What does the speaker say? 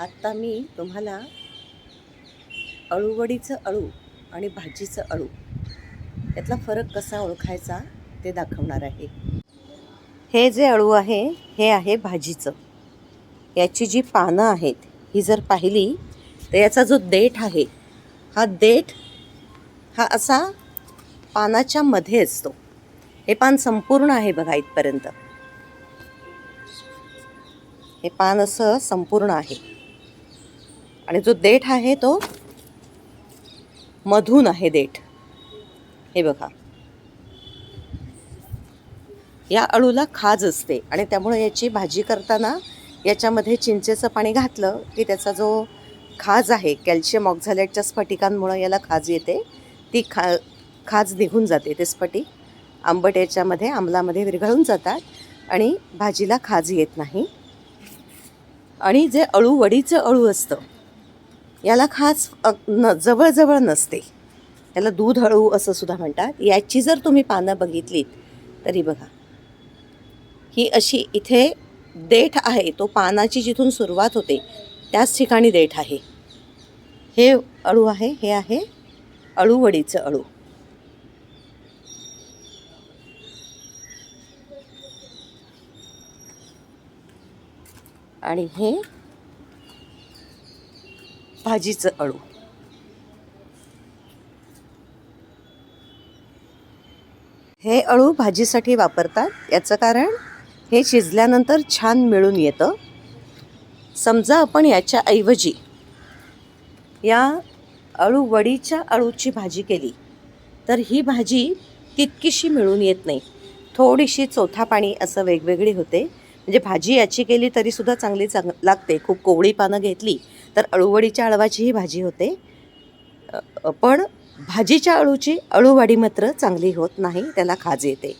आत्ता मी तुम्हाला अळूवडीचं अळू आणि भाजीचं अळू यातला फरक कसा ओळखायचा ते दाखवणार आहे. हे जे अळू आहे हे आहे भाजीचं. याची जी पानं आहेत ही जर पाहिली तर याचा जो देठ आहे हा देठ हा असा पानाच्या मध्ये असतो. हे पान संपूर्ण आहे बघा इथपर्यंत. हे पान असं संपूर्ण आहे. आणि जो देठ आहे तो मधून आहे देठ. हे बघा. या अळूला खाज असते आणि त्यामुळे याची भाजी करताना याच्यामध्ये चिंचेचं पाणी घातलं की त्याचा जो खाज आहे कॅल्शियम ऑक्झॅलेटच्या स्फटिकांमुळं याला खाज येते. ती खा खाज निघून जाते ते स्फटिक. आंबट याच्यामध्ये आंबलामध्ये विरघळून जातात आणि भाजीला खाज येत नाही. आणि जे अळू वडीचं अळू असतं याला खास न जवळजवळ नसते. याला दूध हळू असं सुद्धा म्हणतात. याची जर तुम्ही पानं बघितलीत तरी बघा. ही अशी इथे देठ आहे. तो पानाची जिथून सुरुवात होते त्याच ठिकाणी देठ आहे. हे अळू आहे हे आहे अळूवडीचं अळू. आणि हे भाजीचं अळू. हे अळू भाजीसाठी वापरतात. याचं कारण हे शिजल्यानंतर छान मिळून येतं. समजा आपण याच्याऐवजी या अळू वडीच्या अळूची भाजी केली तर ही भाजी तितकीशी मिळून येत नाही. थोडीशी चोथा पाणी असं वेगवेगळी होते. म्हणजे भाजी याची केली तरीसुद्धा चांगली चांग लागते. खूप कोवळी पानं घेतली तर अळूवडीच्या अळवाचीही भाजी होते. पण भाजीच्या अळूची अळूवाडी मात्र चांगली होत नाही त्याला खाज येते.